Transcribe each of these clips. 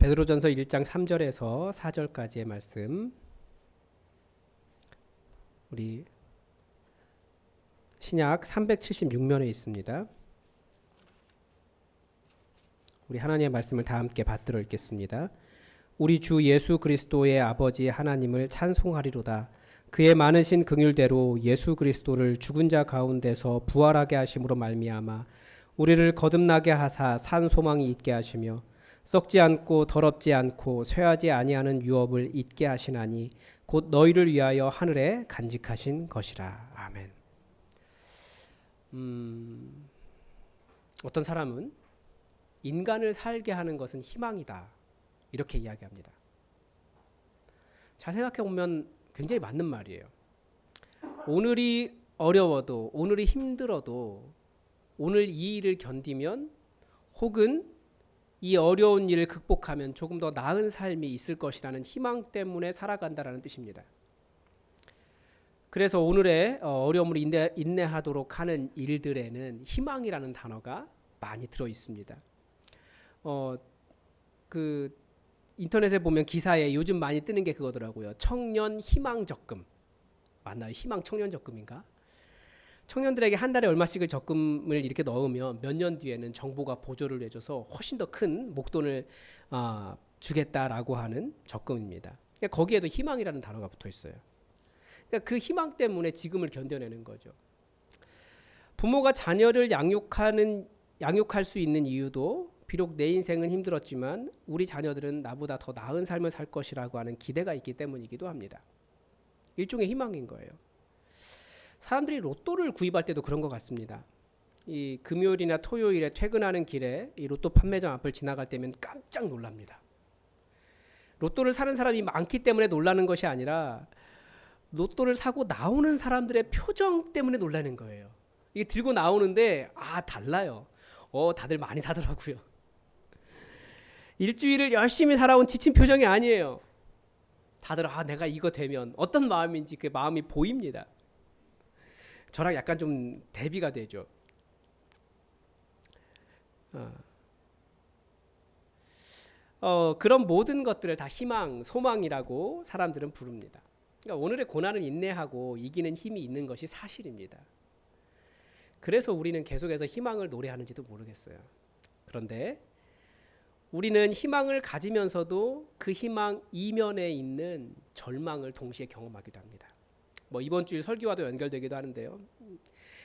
베드로전서 1장 3절에서 4절까지의 말씀 우리 신약 376면에 있습니다. 우리 하나님의 말씀을 다 함께 받들어 읽겠습니다. 우리 주 예수 그리스도의 아버지 하나님을 찬송하리로다. 그의 많으신 긍휼대로 예수 그리스도를 죽은 자 가운데서 부활하게 하심으로 말미암아 우리를 거듭나게 하사 산 소망이 있게 하시며 썩지 않고 더럽지 않고 쇠하지 아니하는 유업을 잊게 하시나니 곧 너희를 위하여 하늘에 간직하신 것이라. 아멘. 음, 어떤 사람은 인간을 살게 하는 것은 희망이다. 이렇게 이야기합니다. 잘 생각해 보면 굉장히 맞는 말이에요. 오늘이 어려워도 오늘이 힘들어도 오늘 이 일을 견디면 혹은 이 어려운 일을 극복하면 조금 더 나은 삶이 있을 것이라는 희망 때문에 살아간다라는 뜻입니다. 그래서 오늘의 어, 어려움을 인내, 인내하도록 하는 일들에는 희망이라는 단어가 많이 들어 있습니다. 어, 그 인터넷에 보면 기사에 요즘 많이 뜨는 게 그거더라고요. 청년 희망 적금 맞나요? 희망 청년 적금인가? 청년들에게 한 달에 얼마씩을 적금을 이렇게 넣으면 몇 년 뒤에는 정부가 보조를 해줘서 훨씬 더 큰 목돈을 아, 주겠다라고 하는 적금입니다. 그러니까 거기에도 희망이라는 단어가 붙어 있어요. 그러니까 그 희망 때문에 지금을 견뎌내는 거죠. 부모가 자녀를 양육하는 양육할 수 있는 이유도 비록 내 인생은 힘들었지만 우리 자녀들은 나보다 더 나은 삶을 살 것이라고 하는 기대가 있기 때문이기도 합니다. 일종의 희망인 거예요. 사람들이 로또를 구입할 때도 그런 것 같습니다. 이 금요일이나 토요일에 퇴근하는 길에 이 로또 판매점 앞을 지나갈 때면 깜짝 놀랍니다. 로또를 사는 사람이 많기 때문에 놀라는 것이 아니라 로또를 사고 나오는 사람들의 표정 때문에 놀라는 거예요. 이게 들고 나오는데 아 달라요. 어 다들 많이 사더라고요. 일주일을 열심히 살아온 지친 표정이 아니에요. 다들 아 내가 이거 되면 어떤 마음인지 그 마음이 보입니다. 저랑 약간 좀 대비가 되죠. 어. 어, 그런 모든 것들을 다 희망, 소망이라고 사람들은 부릅니다. 그러니까 오늘의 고난을 인내하고 이기는 힘이 있는 것이 사실입니다. 그래서 우리는 계속해서 희망을 노래하는지도 모르겠어요. 그런데 우리는 희망을 가지면서도 그 희망 이면에 있는 절망을 동시에 경험하기도 합니다. 뭐 이번 주일 설교와도 연결되기도 하는데요.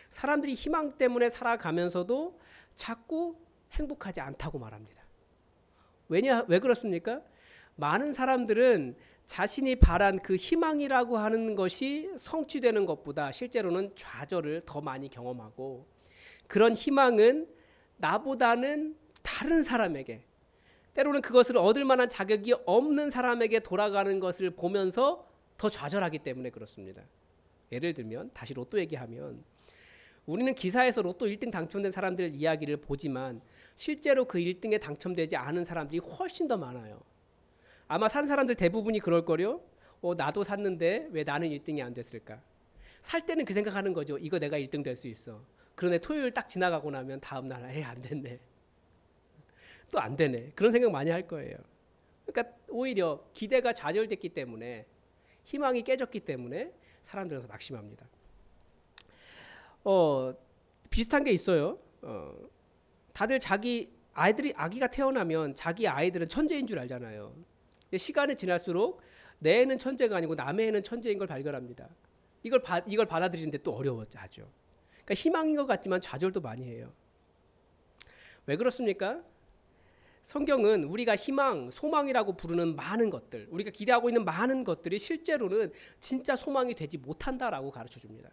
사람들이 희망 때문에 살아가면서도 자꾸 행복하지 않다고 말합니다. 왜냐 왜 그렇습니까? 많은 사람들은 자신이 바란 그 희망이라고 하는 것이 성취되는 것보다 실제로는 좌절을 더 많이 경험하고 그런 희망은 나보다는 다른 사람에게 때로는 그것을 얻을 만한 자격이 없는 사람에게 돌아가는 것을 보면서 더 좌절하기 때문에 그렇습니다. 예를 들면 다시 로또 얘기하면 우리는 기사에서 로또 1등 당첨된 사람들 이야기를 보지만 실제로 그 1등에 당첨되지 않은 사람들이 훨씬 더 많아요. 아마 산 사람들 대부분이 그럴 거요. 어, 나도 샀는데 왜 나는 1등이 안 됐을까? 살 때는 그 생각하는 거죠. 이거 내가 1등 될 수 있어. 그런데 토요일 딱 지나가고 나면 다음 날 에, 안 됐네. 또 안 되네. 그런 생각 많이 할 거예요. 그러니까 오히려 기대가 좌절됐기 때문에 희망이 깨졌기 때문에 사람들은 더 낙심합니다. 어, 비슷한 게 있어요. 어, 다들 자기 아이들이 아기가 태어나면 자기 아이들은 천재인 줄 알잖아요. 근데 시간이 지날수록 내 애는 천재가 아니고 남의 애는 천재인 걸 발견합니다. 이걸 바, 이걸 받아들이는데 또 어려워하죠. 그러니까 희망인 것 같지만 좌절도 많이 해요. 왜 그렇습니까? 성경은 우리가 희망, 소망이라고 부르는 많은 것들, 우리가 기대하고 있는 많은 것들이 실제로는 진짜 소망이 되지 못한다라고 가르쳐 줍니다.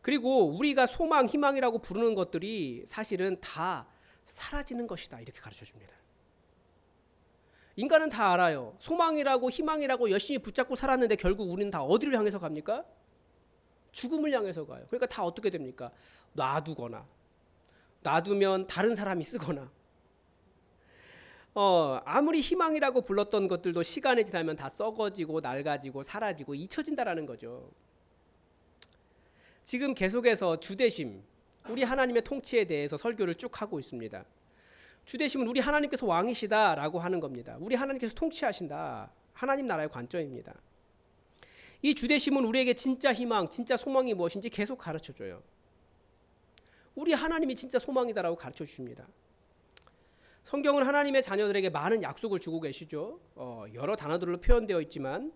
그리고 우리가 소망, 희망이라고 부르는 것들이 사실은 다 사라지는 것이다. 이렇게 가르쳐 줍니다. 인간은 다 알아요. 소망이라고 희망이라고 열심히 붙잡고 살았는데 결국 우리는 다 어디를 향해서 갑니까? 죽음을 향해서 가요. 그러니까 다 어떻게 됩니까? 놔두거나 놔두면 다른 사람이 쓰거나 어, 아무리 희망이라고 불렀던 것들도 시간이 지나면 다 썩어지고 낡아지고 사라지고 잊혀진다라는 거죠. 지금 계속해서 주대심, 우리 하나님의 통치에 대해서 설교를 쭉 하고 있습니다. 주되심은 우리 하나님께서 왕이시다라고 하는 겁니다. 우리 하나님께서 통치하신다. 하나님 나라의 관점입니다. 이 주되심은 우리에게 진짜 희망, 진짜 소망이 무엇인지 계속 가르쳐 줘요. 우리 하나님이 진짜 소망이다라고 가르쳐 주십니다. 성경은 하나님의 자녀들에게 많은 약속을 주고 계시죠. 어, 여러 단어들로 표현되어 있지만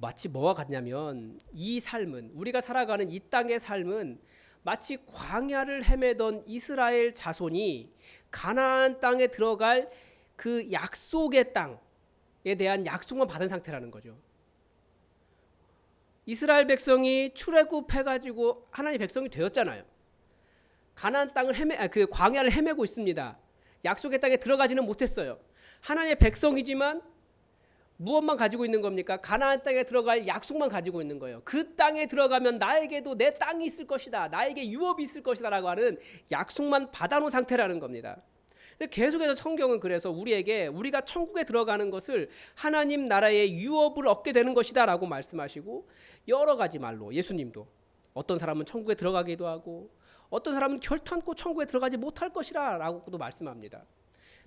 마치 뭐와 같냐면 이 삶은 우리가 살아가는 이 땅의 삶은 마치 광야를 헤매던 이스라엘 자손이 가나안 땅에 들어갈 그 약속의 땅에 대한 약속만 받은 상태라는 거죠. 이스라엘 백성이 출애굽해 가지고 하나님 백성이 되었잖아요. 가나안 땅을 헤매 아, 그 광야를 헤매고 있습니다. 약속의 땅에 들어가지는 못했어요. 하나님의 백성이지만 무엇만 가지고 있는 겁니까? 가나안 땅에 들어갈 약속만 가지고 있는 거예요. 그 땅에 들어가면 나에게도 내 땅이 있을 것이다. 나에게 유업이 있을 것이다라고 하는 약속만 받아놓은 상태라는 겁니다. 계속해서 성경은 그래서 우리에게 우리가 천국에 들어가는 것을 하나님 나라의 유업을 얻게 되는 것이다라고 말씀하시고 여러 가지 말로 예수님도 어떤 사람은 천국에 들어가기도 하고 어떤 사람은 결탄코 천국에 들어가지 못할 것이라라고도 말씀합니다.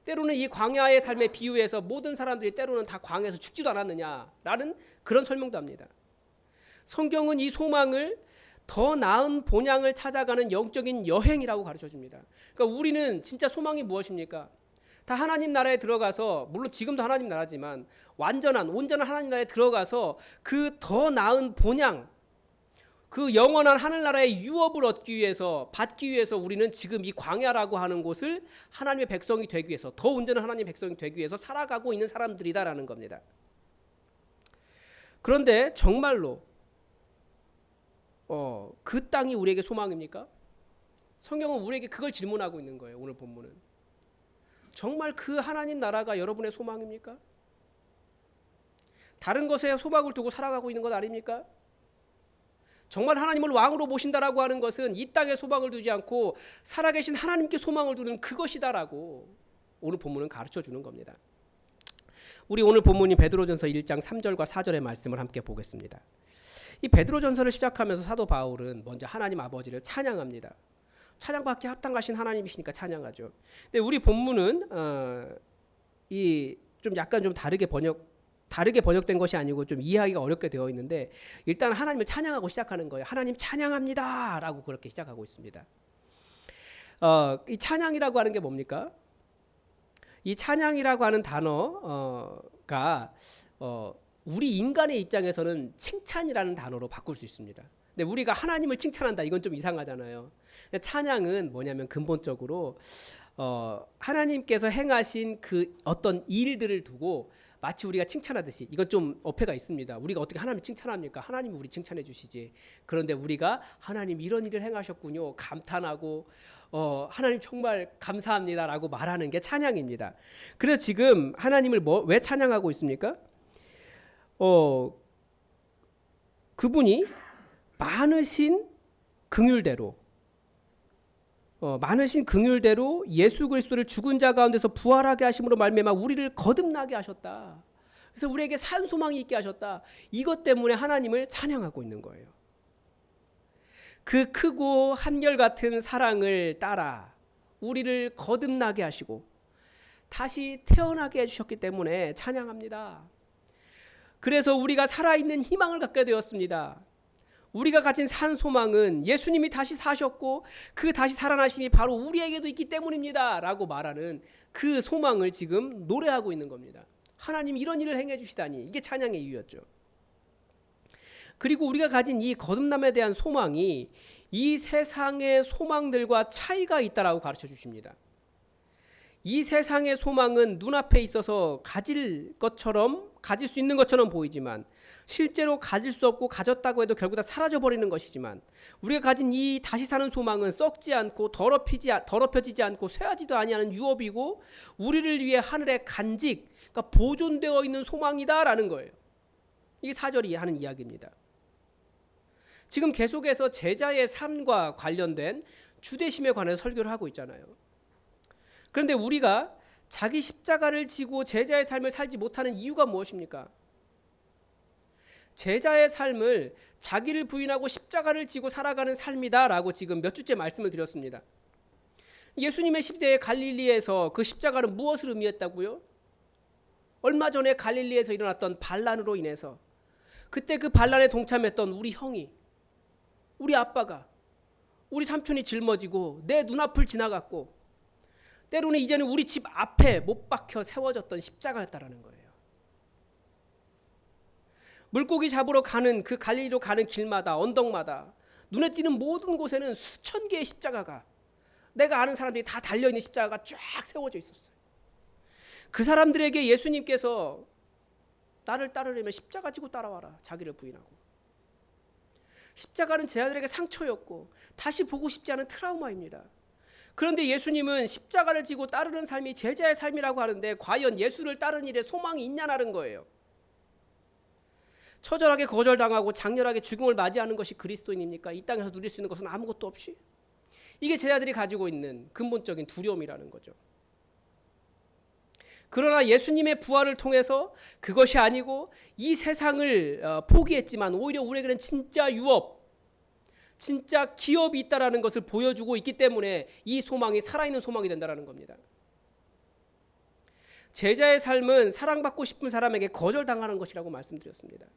때로는 이 광야의 삶의 비유에서 모든 사람들이 때로는 다 광야에서 죽지도 않았느냐라는 그런 설명도 합니다. 성경은 이 소망을 더 나은 본향을 찾아가는 영적인 여행이라고 가르쳐 줍니다. 그러니까 우리는 진짜 소망이 무엇입니까? 다 하나님 나라에 들어가서 물론 지금도 하나님 나라지만 완전한 온전한 하나님 나라에 들어가서 그 더 나은 본향 그 영원한 하늘나라의 유업을 얻기 위해서 받기 위해서 우리는 지금 이 광야라고 하는 곳을 하나님의 백성이 되기 위해서 더 온전한 하나님의 백성이 되기 위해서 살아가고 있는 사람들이다라는 겁니다. 그런데 정말로 어, 그 땅이 우리에게 소망입니까? 성경은 우리에게 그걸 질문하고 있는 거예요. 오늘 본문은. 정말 그 하나님 나라가 여러분의 소망입니까? 다른 것에 소망을 두고 살아가고 있는 것 아닙니까? 정말 하나님을 왕으로 모신다라고 하는 것은 이 땅에 소망을 두지 않고 살아계신 하나님께 소망을 두는 그것이다라고 오늘 본문은 가르쳐 주는 겁니다. 우리 오늘 본문이 베드로전서 1장 3절과 4절의 말씀을 함께 보겠습니다. 이 베드로전서를 시작하면서 사도 바울은 먼저 하나님 아버지를 찬양합니다. 찬양받기 합당하신 하나님이시니까 찬양하죠. 근데 우리 본문은 어, 이좀 약간 좀 다르게 번역 다르게 번역된 것이 아니고 좀 이해하기가 어렵게 되어 있는데 일단 하나님을 찬양하고 시작하는 거예요. 하나님 찬양합니다라고 그렇게 시작하고 있습니다. 어, 이 찬양이라고 하는 게 뭡니까? 이 찬양이라고 하는 단어가 어, 우리 인간의 입장에서는 칭찬이라는 단어로 바꿀 수 있습니다. 근데 우리가 하나님을 칭찬한다 이건 좀 이상하잖아요. 찬양은 뭐냐면 근본적으로 어, 하나님께서 행하신 그 어떤 일들을 두고 마치 우리가 칭찬하듯이 이건 좀 어폐가 있습니다. 우리가 어떻게 하나님 칭찬합니까? 하나님이 우리 칭찬해 주시지. 그런데 우리가 하나님 이런 일을 행하셨군요. 감탄하고 어, 하나님 정말 감사합니다라고 말하는 게 찬양입니다. 그래서 지금 하나님을 뭐 왜 찬양하고 있습니까? 어, 그분이 많으신 긍휼대로 어, 많으신 긍휼대로 예수 그리스도를 죽은 자 가운데서 부활하게 하심으로 말미암아 우리를 거듭나게 하셨다. 그래서 우리에게 산 소망이 있게 하셨다. 이것 때문에 하나님을 찬양하고 있는 거예요. 그 크고 한결 같은 사랑을 따라 우리를 거듭나게 하시고 다시 태어나게 해주셨기 때문에 찬양합니다. 그래서 우리가 살아있는 희망을 갖게 되었습니다. 우리가 가진 산 소망은 예수님이 다시 사셨고 그 다시 살아나심이 바로 우리에게도 있기 때문입니다 라고 말하는 그 소망을 지금 노래하고 있는 겁니다. 하나님 이런 일을 행해 주시다니 이게 찬양의 이유였죠. 그리고 우리가 가진 이 거듭남에 대한 소망이 이 세상의 소망들과 차이가 있다라고 가르쳐 주십니다. 이 세상의 소망은 눈앞에 있어서 가질 것처럼 가질 수 있는 것처럼 보이지만 실제로 가질 수 없고 가졌다고 해도 결국 다 사라져 버리는 것이지만 우리가 가진 이 다시 사는 소망은 썩지 않고 더럽히지 더럽혀지지 않고 쇠하지도 아니하는 유업이고 우리를 위해 하늘의 간직 그러니까 보존되어 있는 소망이다라는 거예요. 이게 사절이 하는 이야기입니다. 지금 계속해서 제자의 삶과 관련된 주대심에 관해서 설교를 하고 있잖아요. 그런데 우리가 자기 십자가를 지고 제자의 삶을 살지 못하는 이유가 무엇입니까? 제자의 삶을 자기를 부인하고 십자가를 지고 살아가는 삶이다라고 지금 몇 주째 말씀을 드렸습니다. 예수님의 시대의 갈릴리에서 그 십자가는 무엇을 의미했다고요? 얼마 전에 갈릴리에서 일어났던 반란으로 인해서 그때 그 반란에 동참했던 우리 형이 우리 아빠가 우리 삼촌이 짊어지고 내 눈앞을 지나갔고 때로는 이제는 우리 집 앞에 못 박혀 세워졌던 십자가였다라는 거예요. 물고기 잡으러 가는 그 갈릴리로 가는 길마다 언덕마다 눈에 띄는 모든 곳에는 수천 개의 십자가가 내가 아는 사람들이 다 달려 있는 십자가가 쫙 세워져 있었어요. 그 사람들에게 예수님께서 나를 따르려면 십자가 지고 따라와라. 자기를 부인하고. 십자가는 제 아들에게 상처였고 다시 보고 싶지 않은 트라우마입니다. 그런데 예수님은 십자가를 지고 따르는 삶이 제자의 삶이라고 하는데 과연 예수를 따르는 일에 소망이 있냐라는 거예요. 처절하게 거절당하고 장렬하게 죽음을 맞이하는 것이 그리스도인입니까? 이 땅에서 누릴 수 있는 것은 아무것도 없이 이게 제자들이 가지고 있는 근본적인 두려움이라는 거죠. 그러나 예수님의 부활을 통해서 그것이 아니고 이 세상을 어, 포기했지만 오히려 우리에게는 진짜 유업, 진짜 기업이 있다라는 것을 보여주고 있기 때문에 이 소망이 살아있는 소망이 된다라는 겁니다. 제자의 삶은 사랑받고 싶은 사람에게 거절당하는 것이라고 말씀드렸습니다.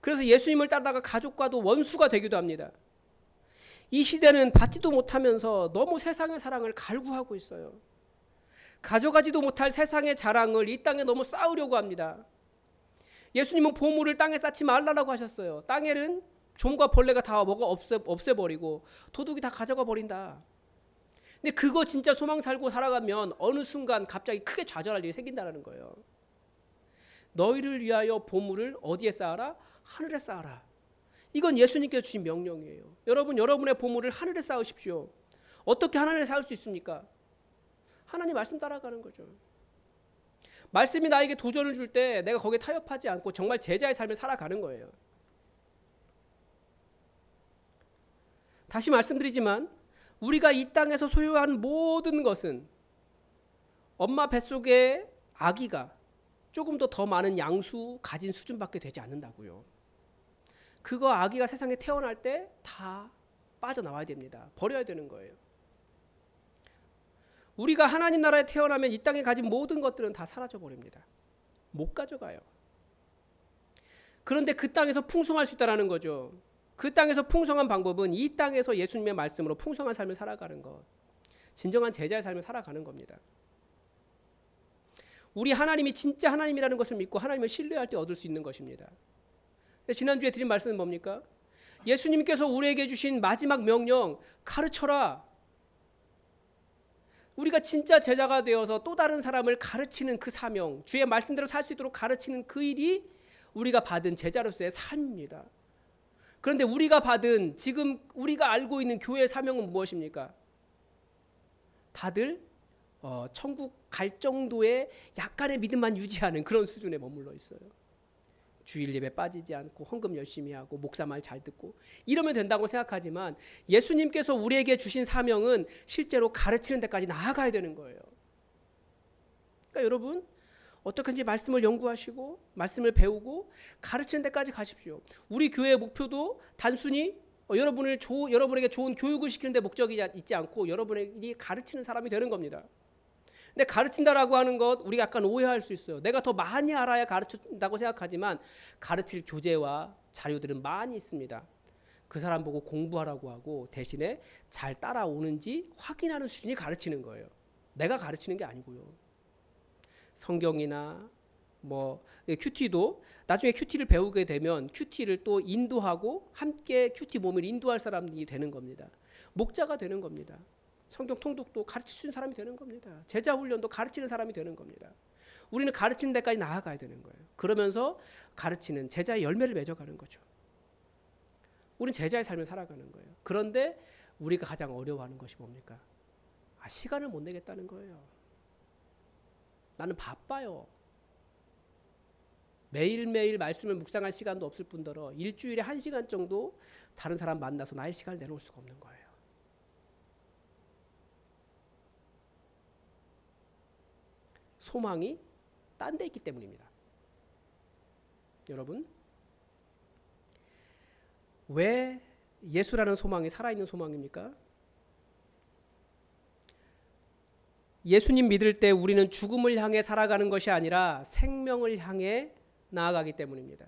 그래서 예수님을 따르다가 가족과도 원수가 되기도 합니다. 이 시대는 받지도 못하면서 너무 세상의 사랑을 갈구하고 있어요. 가져가지도 못할 세상의 자랑을 이 땅에 너무 쌓으려고 합니다. 예수님은 보물을 땅에 쌓지 말라고 하셨어요. 땅에는 좀과 벌레가 다 먹어 없애, 없애버리고 도둑이 다 가져가 버린다. 근데 그거 진짜 소망 살고 살아가면 어느 순간 갑자기 크게 좌절할 일이 생긴다는 거예요. 너희를 위하여 보물을 어디에 쌓아라? 하늘에 쌓아라. 이건 예수님께서 주신 명령이에요. 여러분, 여러분의 보물을 하늘에 쌓으십시오. 어떻게 하늘에 쌓을 수 있습니까? 하나님 말씀 따라가는 거죠. 말씀이 나에게 도전을 줄 때 내가 거기에 타협하지 않고 정말 제자의 삶을 살아가는 거예요. 다시 말씀드리지만 우리가 이 땅에서 소유한 모든 것은 엄마 뱃속의 아기가 조금 더 더 많은 양수 가진 수준밖에 되지 않는다고요. 그거 아기가 세상에 태어날 때 다 빠져나와야 됩니다. 버려야 되는 거예요. 우리가 하나님 나라에 태어나면 이 땅에 가진 모든 것들은 다 사라져 버립니다. 못 가져가요. 그런데 그 땅에서 풍성할 수 있다라는 거죠. 그 땅에서 풍성한 방법은 이 땅에서 예수님의 말씀으로 풍성한 삶을 살아가는 것. 진정한 제자의 삶을 살아가는 겁니다. 우리 하나님이 진짜 하나님이라는 것을 믿고 하나님을 신뢰할 때 얻을 수 있는 것입니다. 지난주에 드린 말씀은 뭡니까? 예수님께서 우리에게 주신 마지막 명령 가르쳐라. 우리가 진짜 제자가 되어서 또 다른 사람을 가르치는 그 사명, 주의 말씀대로 살 수 있도록 가르치는 그 일이 우리가 받은 제자로서의 삶입니다. 그런데 우리가 받은 지금 우리가 알고 있는 교회의 사명은 무엇입니까? 다들 어, 천국 갈 정도의 약간의 믿음만 유지하는 그런 수준에 머물러 있어요. 주일 예배 빠지지 않고 헌금 열심히 하고 목사 말 잘 듣고 이러면 된다고 생각하지만 예수님께서 우리에게 주신 사명은 실제로 가르치는 데까지 나아가야 되는 거예요. 그러니까 여러분 어떻게든지 말씀을 연구하시고 말씀을 배우고 가르치는 데까지 가십시오. 우리 교회의 목표도 단순히 어, 여러분을 조, 여러분에게 좋은 교육을 시키는 데 목적이 있지 않고 여러분이 가르치는 사람이 되는 겁니다. 근데 가르친다라고 하는 것 우리가 약간 오해할 수 있어요. 내가 더 많이 알아야 가르친다고 생각하지만 가르칠 교재와 자료들은 많이 있습니다. 그 사람 보고 공부하라고 하고 대신에 잘 따라오는지 확인하는 수준이 가르치는 거예요. 내가 가르치는 게 아니고요. 성경이나 뭐 큐티도 나중에 큐티를 배우게 되면 큐티를 또 인도하고 함께 큐티 몸을 인도할 사람들이 되는 겁니다. 목자가 되는 겁니다. 성경 통독도 가르칠 수 있는 사람이 되는 겁니다. 제자 훈련도 가르치는 사람이 되는 겁니다. 우리는 가르치는 데까지 나아가야 되는 거예요. 그러면서 가르치는 제자의 열매를 맺어가는 거죠. 우리는 제자의 삶을 살아가는 거예요. 그런데 우리가 가장 어려워하는 것이 뭡니까? 아, 시간을 못 내겠다는 거예요. 나는 바빠요. 매일매일 말씀을 묵상할 시간도 없을 뿐더러 일주일에 한 시간 정도 다른 사람 만나서 나의 시간을 내놓을 수가 없는 거예요. 소망이 딴 데 있기 때문입니다. 여러분, 왜 예수라는 소망이 살아있는 소망입니까? 예수님 믿을 때 우리는 죽음을 향해 살아가는 것이 아니라 생명을 향해 나아가기 때문입니다.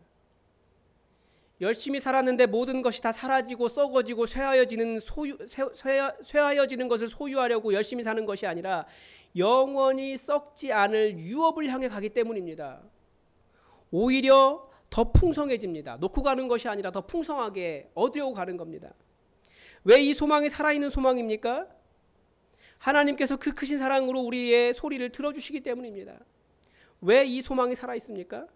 열심히 살았는데 모든 것이 다 사라지고 썩어지고 쇠하여지는 소유 쇠, 쇠하, 쇠하여지는 것을 소유하려고 열심히 사는 것이 아니라 영원히 썩지 않을 유업을 향해 가기 때문입니다. 오히려 더 풍성해집니다. 놓고 가는 것이 아니라 더 풍성하게 얻으려고 가는 겁니다. 왜 이 소망이 살아있는 소망입니까? 하나님께서 그 크신 사랑으로 우리의 소리를 들어주시기 때문입니다. 왜 이 소망이 살아있습니까?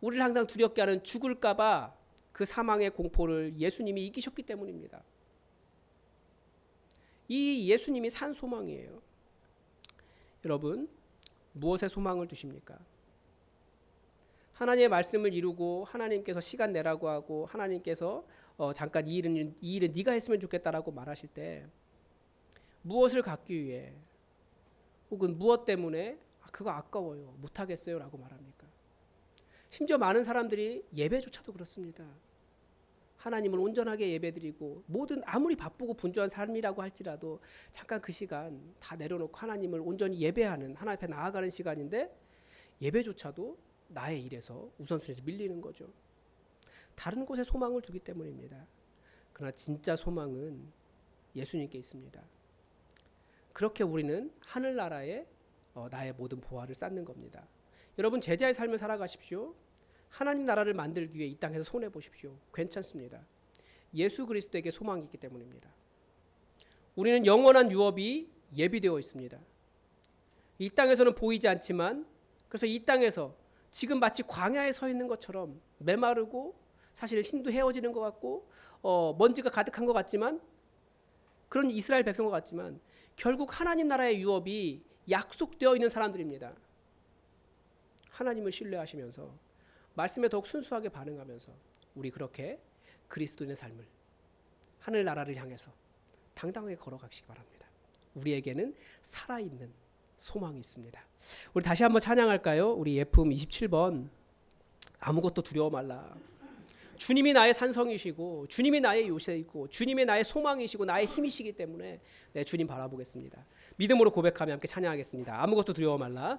우리를 항상 두렵게 하는 죽을까봐 그 사망의 공포를 예수님이 이기셨기 때문입니다. 이 예수님이 산 소망이에요. 여러분, 무엇에 소망을 두십니까? 하나님의 말씀을 이루고 하나님께서 시간 내라고 하고 하나님께서 어, 잠깐 이 일은 이 일은 네가 했으면 좋겠다라고 말하실 때 무엇을 갖기 위해 혹은 무엇 때문에 아, 그거 아까워요 못 하겠어요라고 말합니까? 심지어 많은 사람들이 예배조차도 그렇습니다. 하나님을 온전하게 예배드리고 모든 아무리 바쁘고 분주한 삶이라고 할지라도 잠깐 그 시간 다 내려놓고 하나님을 온전히 예배하는 하나님 앞에 나아가는 시간인데 예배조차도 나의 일에서 우선순위에서 밀리는 거죠. 다른 곳에 소망을 두기 때문입니다. 그러나 진짜 소망은 예수님께 있습니다. 그렇게 우리는 하늘나라에 어, 나의 모든 보화를 쌓는 겁니다. 여러분 제자의 삶을 살아가십시오. 하나님 나라를 만들기 위해 이 땅에서 손해 보십시오. 괜찮습니다. 예수 그리스도에게 소망이 있기 때문입니다. 우리는 영원한 유업이 예비되어 있습니다. 이 땅에서는 보이지 않지만 그래서 이 땅에서 지금 마치 광야에 서 있는 것처럼 메마르고 사실 신도 헤어지는 것 같고 어, 먼지가 가득한 것 같지만 그런 이스라엘 백성과 같지만 결국 하나님 나라의 유업이 약속되어 있는 사람들입니다. 하나님을 신뢰하시면서 말씀에 더욱 순수하게 반응하면서 우리 그렇게 그리스도인의 삶을 하늘 나라를 향해서 당당하게 걸어가시기 바랍니다. 우리에게는 살아있는 소망이 있습니다. 우리 다시 한번 찬양할까요? 우리 예품 27번 아무것도 두려워 말라. 주님이 나의 산성이시고 주님이 나의 요새이고 주님이 나의 소망이시고 나의 힘이시기 때문에 네, 주님 바라보겠습니다. 믿음으로 고백하며 함께 찬양하겠습니다. 아무것도 두려워 말라.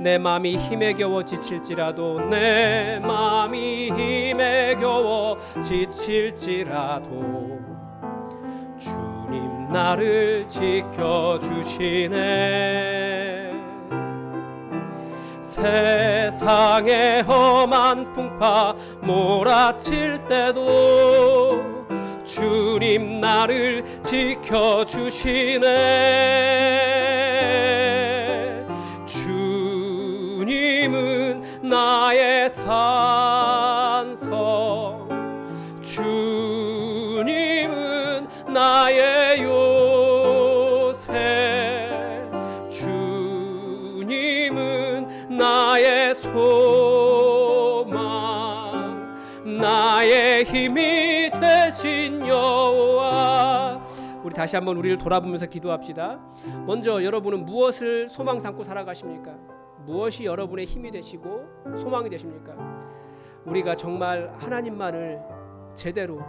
내 맘이 힘에 겨워 지칠지라도 내 맘이 힘에 겨워 지칠지라도 주님 나를 지켜 주시네. 세상의 험한 풍파 몰아칠 때도 주님 나를 지켜 주시네 나의 산성 주님은 나의 요새 주님은 나의 소망 나의 힘이 되신 여호와 우리 다시 한번 우리를 돌아보면서 기도합시다. 먼저 여러분은 무엇을 소망 삼고 살아가십니까? 무엇이 여러분의 힘이 되시고 소망이 되십니까? 우리가 정말 하나님만을 제대로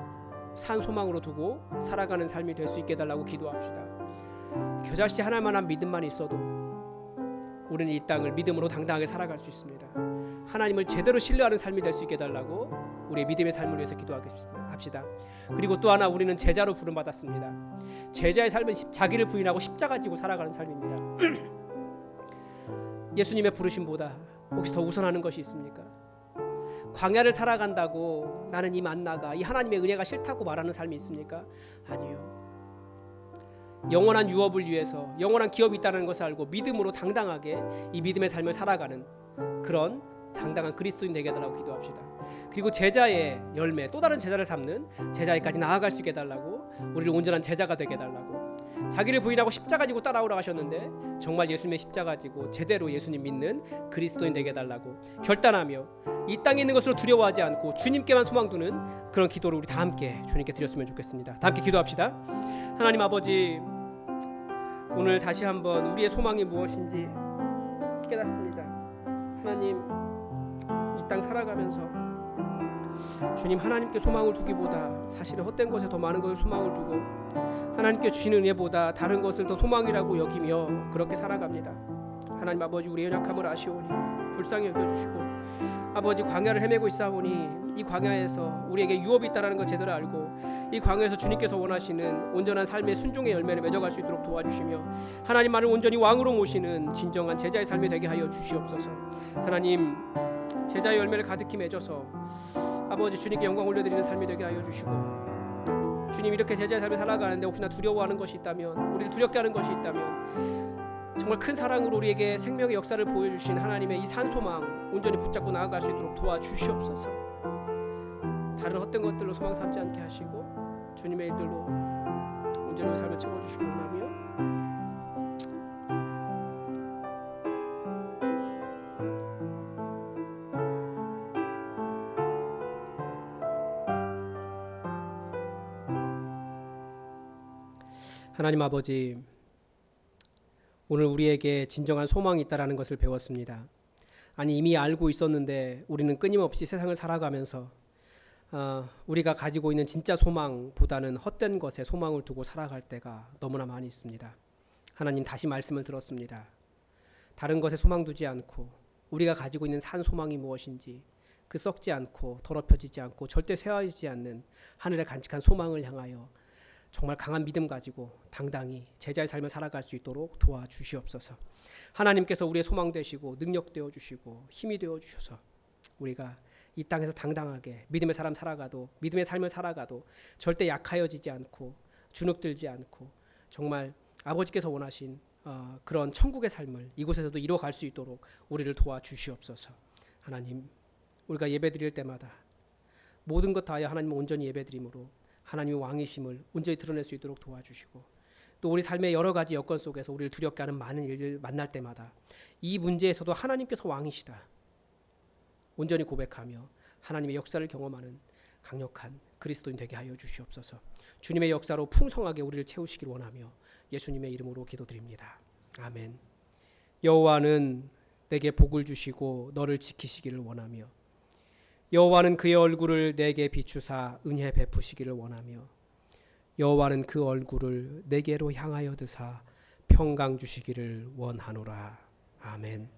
산 소망으로 두고 살아가는 삶이 될 수 있게 달라고 기도합시다. 겨자씨 하나만한 믿음만 있어도 우리는 이 땅을 믿음으로 당당하게 살아갈 수 있습니다. 하나님을 제대로 신뢰하는 삶이 될 수 있게 해달라고 우리의 믿음의 삶을 위해서 기도합시다. 그리고 또 하나 우리는 제자로 부름 받았습니다. 제자의 삶은 십- 자기를 부인하고 십자가 지고 살아가는 삶입니다. 예수님의 부르심보다 혹시 더 우선하는 것이 있습니까? 광야를 살아간다고 나는 이 만나가 이 하나님의 은혜가 싫다고 말하는 삶이 있습니까? 아니요. 영원한 유업을 위해서 영원한 기업이 있다는 것을 알고 믿음으로 당당하게 이 믿음의 삶을 살아가는 그런 당당한 그리스도인 되게 해달라고 기도합시다. 그리고 제자의 열매 또 다른 제자를 삼는 제자에까지 나아갈 수 있게 해달라고 우리를 온전한 제자가 되게 해달라고 자기를 부인하고 십자가 지고 따라오라 하셨는데 정말 예수님의 십자가 지고 제대로 예수님 믿는 그리스도인 되게 해달라고 결단하며 이 땅에 있는 것으로 두려워하지 않고 주님께만 소망 두는 그런 기도를 우리 다 함께 주님께 드렸으면 좋겠습니다. 다 함께 기도합시다. 하나님 아버지 오늘 다시 한번 우리의 소망이 무엇인지 깨닫습니다. 하나님 이 땅 살아가면서 주님 하나님께 소망을 두기보다 사실은 헛된 것에 더 많은 것을 소망을 두고 하나님께 주시는 은혜보다 다른 것을 더 소망이라고 여기며 그렇게 살아갑니다. 하나님 아버지 우리의 연약함을 아시오니 불쌍히 여겨주시고 아버지 광야를 헤매고 있사오니 이 광야에서 우리에게 유업이 있다라는 걸 제대로 알고 이 광야에서 주님께서 원하시는 온전한 삶의 순종의 열매를 맺어갈 수 있도록 도와주시며 하나님만을 온전히 왕으로 모시는 진정한 제자의 삶이 되게 하여 주시옵소서. 하나님 제자의 열매를 가득히 맺어서 아버지 주님께 영광 올려드리는 삶이 되게 하여 주시고 주님 이렇게 제자의 삶을 살아가는데 혹시나 두려워하는 것이 있다면 우리를 두렵게 하는 것이 있다면 정말 큰 사랑으로 우리에게 생명의 역사를 보여주신 하나님의 이 산소망 온전히 붙잡고 나아갈 수 있도록 도와주시옵소서. 다른 헛된 것들로 소망 삼지 않게 하시고 주님의 일들로 온전히 삶을 채워주시기 원하며 하나님 아버지 오늘 우리에게 진정한 소망이 있다라는 것을 배웠습니다. 아니 이미 알고 있었는데 우리는 끊임없이 세상을 살아가면서 어, 우리가 가지고 있는 진짜 소망보다는 헛된 것에 소망을 두고 살아갈 때가 너무나 많이 있습니다. 하나님 다시 말씀을 들었습니다. 다른 것에 소망 두지 않고 우리가 가지고 있는 산 소망이 무엇인지 그 썩지 않고 더럽혀지지 않고 절대 쇠하지 않는 하늘의 간직한 소망을 향하여 정말 강한 믿음 가지고 당당히 제자의 삶을 살아갈 수 있도록 도와주시옵소서. 하나님께서 우리의 소망 되시고 능력 되어 주시고 힘이 되어 주셔서 우리가 이 땅에서 당당하게 믿음의 사람 살아가도 믿음의 삶을 살아가도 절대 약하여지지 않고 주눅들지 않고 정말 아버지께서 원하신 어, 그런 천국의 삶을 이곳에서도 이뤄갈 수 있도록 우리를 도와주시옵소서. 하나님, 우리가 예배드릴 때마다 모든 것 다하여 하나님 온전히 예배드림으로 하나님의 왕이심을 온전히 드러낼 수 있도록 도와주시고 또 우리 삶의 여러 가지 여건 속에서 우리를 두렵게 하는 많은 일을 만날 때마다 이 문제에서도 하나님께서 왕이시다. 온전히 고백하며 하나님의 역사를 경험하는 강력한 그리스도인 되게 하여 주시옵소서. 주님의 역사로 풍성하게 우리를 채우시길 원하며 예수님의 이름으로 기도드립니다. 아멘. 여호와는 내게 복을 주시고 너를 지키시기를 원하며 여호와는 그의 얼굴을 내게 비추사 은혜 베푸시기를 원하며 여호와는 그 얼굴을 내게로 향하여 드사 평강 주시기를 원하노라. 아멘.